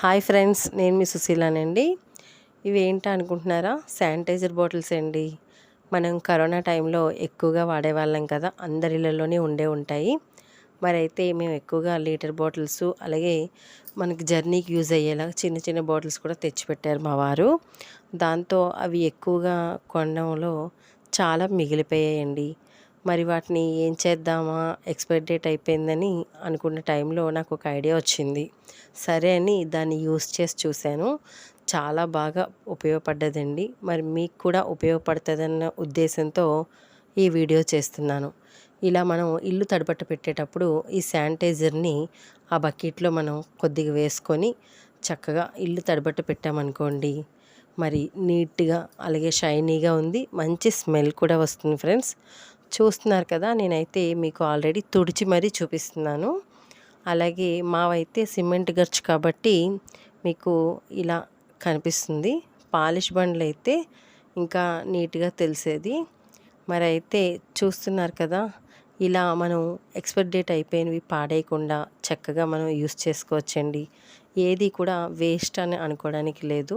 Hi friends నేను మీ సుశీలానండి. ఇవి ఏంటి అనుకుంటున్నారా? శానిటైజర్ బాటిల్స్ అండి. మనం కరోనా టైంలో ఎక్కువగా వాడేవాళ్ళం కదా అందరిళ్ళలోనే ఉండే ఉంటాయి. మరైతే మేము ఎక్కువగా లీటర్ బాటిల్స్ అలాగే మనకి జర్నీకి యూజ్ అయ్యేలా చిన్న చిన్న బాటిల్స్ కూడా తెచ్చిపెట్టారు మా వారు. దాంతో అవి ఎక్కువగా కొనడంలో చాలా మిగిలిపోయాయండి. మరి వాటిని ఏం చేద్దామా? ఎక్స్పైర్ డేట్ అయిపోయిందని అనుకున్న టైంలో నాకు ఒక ఐడియా వచ్చింది. సరే అని దాన్ని యూస్ చేసి చూశాను. చాలా బాగా ఉపయోగపడ్డదండి. మరి మీకు కూడా ఉపయోగపడుతుందన్న ఉద్దేశంతో ఈ వీడియో చేస్తున్నాను. ఇలా మనం ఇల్లు తడబట్ట పెట్టేటప్పుడు ఈ శానిటైజర్ని ఆ బకెట్లో మనం కొద్దిగా వేసుకొని చక్కగా ఇల్లు తడబట్ట పెట్టామనుకోండి మరి నీట్గా అలాగే షైనీగా ఉంది. మంచి స్మెల్ కూడా వస్తుంది ఫ్రెండ్స్. చూస్తున్నారు కదా నేనైతే మీకు ఆల్రెడీ తుడిచి మరీ చూపిస్తున్నాను. అలాగే మావైతే సిమెంట్ గర్చు కాబట్టి మీకు ఇలా కనిపిస్తుంది. పాలిష్ బండ్లు అయితే ఇంకా నీట్గా తెలిసేది. మరి అయితే చూస్తున్నారు కదా ఇలా మనం ఎక్స్పైర్ డేట్ అయిపోయినవి పాడేయకుండా చక్కగా మనం యూస్ చేసుకోవచ్చండి. ఏది కూడా వేస్ట్ అని అనుకోవడానికి లేదు.